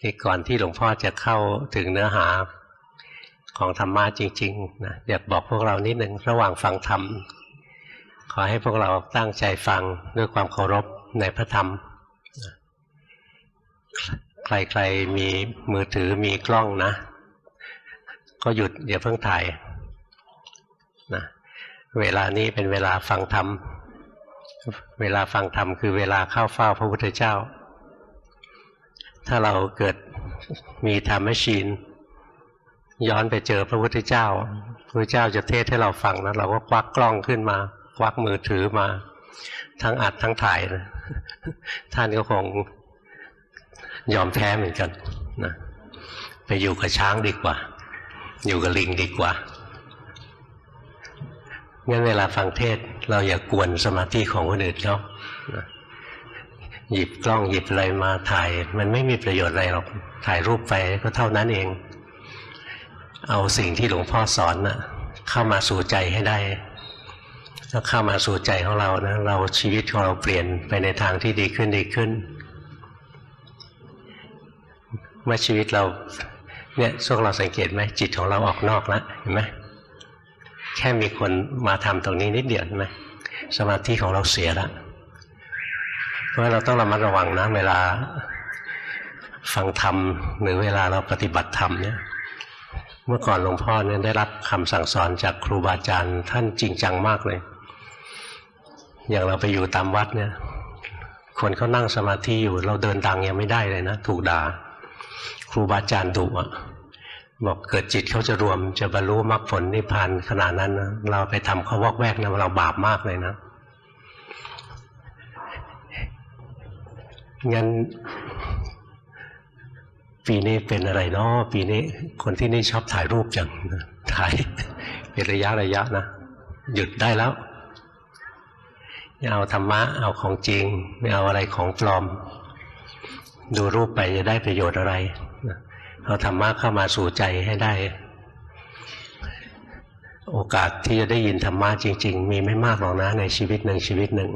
ที่ก่อนที่หลวงพ่อจะเข้าถึงเนื้อหาของธรรมะจริงๆนะอยากบอกพวกเรานิดหนึ่งระหว่างฟังธรรม ขอให้พวกเราตั้งใจฟังด้วยความเคารพในพระธรรม ใครๆมีมือถือมีกล้องนะ ก็หยุดอย่าเพิ่งถ่ายนะเวลานี้เป็นเวลาฟังธรรม เวลาฟังธรรมคือเวลาเข้าเฝ้าพระพุทธเจ้า ถ้าเราเกิดมีธรรมชีน ย้อนไปเจอพระพุทธเจ้าพระเจ้าจะเทศให้เราฟังนะเราก็ควักกล้องขึ้นมา ควักมือถือมา ทั้งอัดทั้งถ่ายนะท่านก็คงยอมแพ้เหมือนกันนะไปอยู่กับช้างดีกว่า อยู่กับลิงดีกว่างั้นเวลาฟังเทศเราอย่ากวนสมาธิของคนอื่นเขานะ หยิบกล้องหยิบอะไรมาถ่าย มันไม่มีประโยชน์อะไรหรอกถ่ายรูปไปก็เท่านั้นเอง เอาสิ่งที่หลวงพ่อสอนนะเข้ามาสู่ใจให้ได้ถ้าเข้ามาสู่ใจของเรานะเราชีวิตของเราเปลี่ยนไปในทางที่ดีขึ้นดีขึ้น เมื่อชีวิตเราเนี่ยพวกเราสังเกตไหมจิตของเราออกนอกแล้วเห็นไหมแค่มีคนมาทำตรงนี้นิดเดียวเห็นไหมสมาธิของเราเสียแล้ว เพราะเราต้องระมัดระวังนะ เวลาฟังธรรมหรือเวลาเราปฏิบัติธรรมเนี่ย เมื่อก่อนหลวงพ่อเนี่ยได้รับคำสั่งสอนจากครูบาอาจารย์ท่านจริงจังมากเลย อย่างเราไปอยู่ตามวัดเนี่ยคนเขานั่งสมาธิอยู่ เราเดินดังยังไม่ได้เลยนะถูกด่าครูบาอาจารย์ดุอะบอกเกิดจิตเขาจะรวมจะบรรลุมรรคผลนิพพานขนาดนั้นนะเราไปทำเขาวอกแวกนะเราบาปมากเลยนะ งั้นปีนี้เป็นอะไรเนาะปีนี้คนที่นี่ชอบถ่ายรูปจังถ่ายเป็นระยะระยะนะ หยุดได้แล้วไม่เอาธรรมะเอาของจริง ไม่เอาอะไรของปลอม ดูรูปไปจะได้ประโยชน์อะไรเอาธรรมะเข้ามาสู่ใจให้ได้ โอกาสที่จะได้ยินธรรมะจริง ๆ มีไม่มากหรอกนะในชีวิตหนึ่งชีวิตหนึ่ง